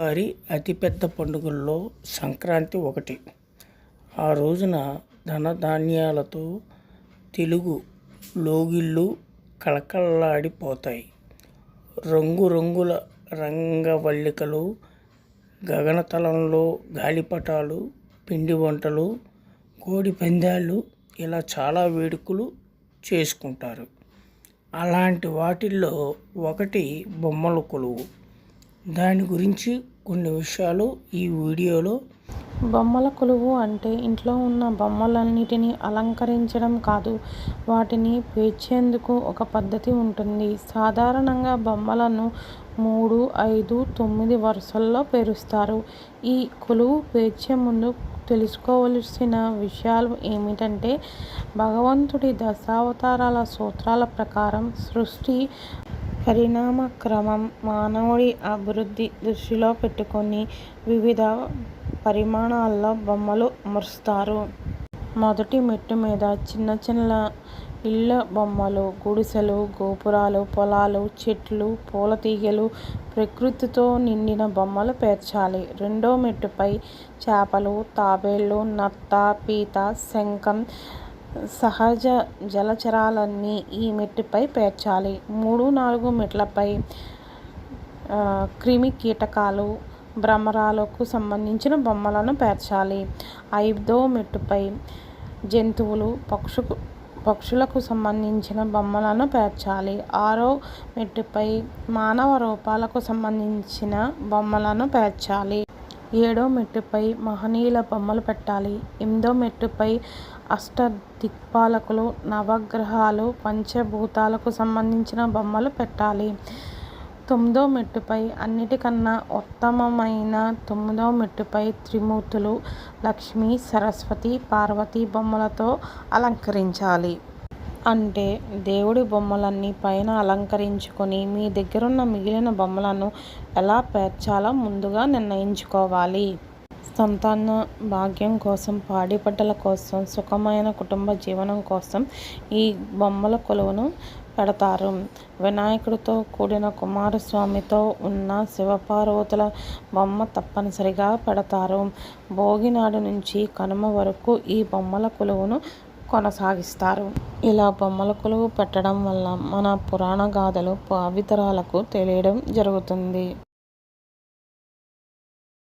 వారి అతిపెద్ద పండుగల్లో సంక్రాంతి ఒకటి. ఆ రోజున ధనధాన్యాలతో తెలుగు లోగిళ్ళు కళకళలాడిపోతాయి. రంగురంగుల రంగవల్లికలు గగనతలంలో గాలిపటాలు పిండి వంటలు కోడి పందాలు ఇలా చాలా వేడుకలు చేసుకుంటారు. అలాంటి వాటిల్లో ఒకటి బొమ్మల కొలువు. దాని గురించి కొన్ని విషయాలు ఈ వీడియోలో. బొమ్మల కొలువు అంటే ఇంట్లో ఉన్న బొమ్మలన్నిటినీ అలంకరించడం కాదు వాటిని పేర్చేందుకు ఒక పద్ధతి ఉంటుంది. సాధారణంగా బొమ్మలను మూడు ఐదు తొమ్మిది వరుసల్లో పేరుస్తారు. ఈ కొలువు పేర్చే ముందు తెలుసుకోవలసిన విషయాలు ఏమిటంటే భగవంతుడి దశావతారాల సూత్రాల ప్రకారం సృష్టి పరిణామ క్రమం మానవుడి అభివృద్ధి దృష్టిలో పెట్టుకొని వివిధ పరిమాణాల్లో బొమ్మలు అమరుస్తారు. మొదటి మెట్టు మీద చిన్న చిన్న ఇళ్ళ బొమ్మలు గుడిసెలు గోపురాలు పొలాలు చెట్లు పూల తీగలు ప్రకృతితో నిండిన బొమ్మలు పేర్చాలి. రెండో మెట్టుపై చేపలు తాబేళ్ళు నత్త పీత శంఖం సహజ జలచరాలన్నీ ఈ మెట్టుపై పేర్చాలి. మూడు నాలుగు మెట్లపై క్రిమి కీటకాలు భ్రమరాలకు సంబంధించిన బొమ్మలను పేర్చాలి. ఐదో మెట్టుపై జంతువులు పక్షు పక్షులకు సంబంధించిన బొమ్మలను పేర్చాలి. ఆరో మెట్టుపై మానవ రూపాలకు సంబంధించిన బొమ్మలను పేర్చాలి. ఏడో మెట్టుపై మహనీయుల బొమ్మలు పెట్టాలి. ఎనిమిదో మెట్టుపై అష్ట దిక్పాలకులు నవగ్రహాలు పంచభూతాలకు సంబంధించిన బొమ్మలు పెట్టాలి. తొమ్మిదో మెట్టుపై అన్నిటికన్నా ఉత్తమమైన తొమ్మిదో మెట్టుపై త్రిమూర్తులు లక్ష్మి సరస్వతి పార్వతి బొమ్మలతో అలంకరించాలి. అంటే దేవుడి బొమ్మలన్నీ పైన అలంకరించుకొని మీ దగ్గరున్న మిగిలిన బొమ్మలను ఎలా పేర్చాలో ముందుగా నిర్ణయించుకోవాలి. సంతాన భాగ్యం కోసం పాడి కోసం సుఖమైన కుటుంబ జీవనం కోసం ఈ బొమ్మల కొలువును పెడతారు. వినాయకుడితో కూడిన కుమారస్వామితో ఉన్న శివపార్వతుల బొమ్మ తప్పనిసరిగా పెడతారు. భోగినాడు నుంచి కనుమ వరకు ఈ బొమ్మల కొలువును కొనసాగిస్తారు. ఇలా బొమ్మల కొలువు పెట్టడం వల్ల మన పురాణ గాథలు పావితరాలకు తెలియడం జరుగుతుంది.